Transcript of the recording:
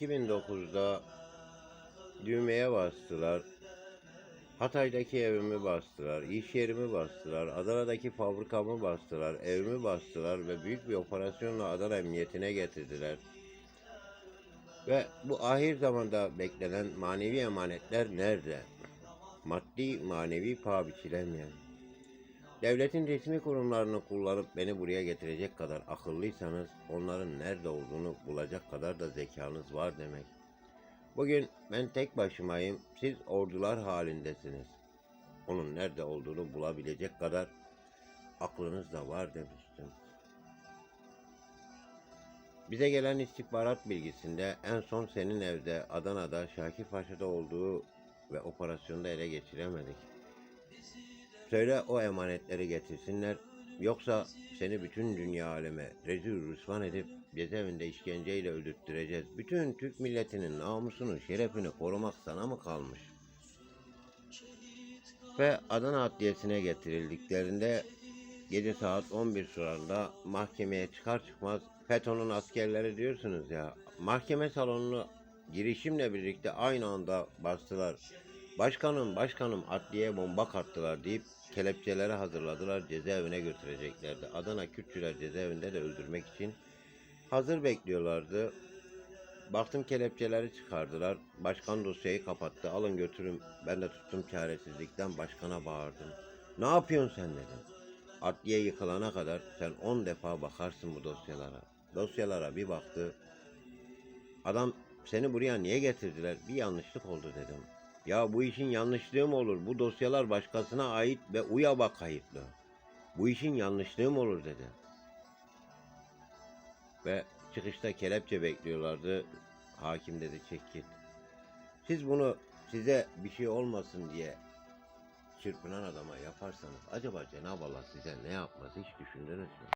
2009'da düğmeye bastılar. Hatay'daki evimi bastılar, iş yerimi bastılar, Adana'daki fabrikamı bastılar, evimi bastılar ve büyük bir operasyonla Adana Emniyetine getirdiler. Ve bu ahir zamanda beklenen manevi emanetler nerede? Maddi, manevi paha biçilemeyen. Devletin resmi kurumlarını kullanıp beni buraya getirecek kadar akıllıysanız onların nerede olduğunu bulacak kadar da zekanız var demek. Bugün ben tek başımayım, siz ordular halindesiniz. Onun nerede olduğunu bulabilecek kadar aklınız da var demiştim. Bize gelen istihbarat bilgisinde en son senin evde Adana'da Şakir Paşa'da olduğu ve operasyonda ele geçiremedik. Söyle o emanetleri getirsinler yoksa seni bütün dünya aleme rezil rüsvan edip cezaevinde işkenceyle öldürttüreceğiz. Bütün Türk milletinin namusunu, şerefini korumak sana mı kalmış? Ve Adana Adliyesi'ne getirildiklerinde gece saat 11 sularında mahkemeye çıkar çıkmaz FETÖ'nün askerleri diyorsunuz ya mahkeme salonunu girişimle birlikte aynı anda bastılar. Başkanım başkanım adliye bomba kattılar deyip kelepçeleri hazırladılar cezaevine götüreceklerdi. Adana Kürtçüler cezaevinde de öldürmek için hazır bekliyorlardı. Baktım kelepçeleri çıkardılar. Başkan dosyayı kapattı. Alın götürün. Ben de tuttum çaresizlikten başkana bağırdım. Ne yapıyorsun sen dedim. Adliye yıkılana kadar sen on defa bakarsın bu dosyalara. Dosyalara bir baktı. Adam seni buraya niye getirdiler? Bir yanlışlık oldu dedim. Ya bu işin yanlışlığı mı olur? Bu dosyalar başkasına ait ve UYAB'a kayıtlı. Bu işin yanlışlığı mı olur dedi. Ve çıkışta kelepçe bekliyorlardı. Hakim dedi çek git. Siz bunu size bir şey olmasın diye çırpınan adama yaparsanız acaba Cenab-ı Allah size ne yapmaz hiç düşündünüz mü?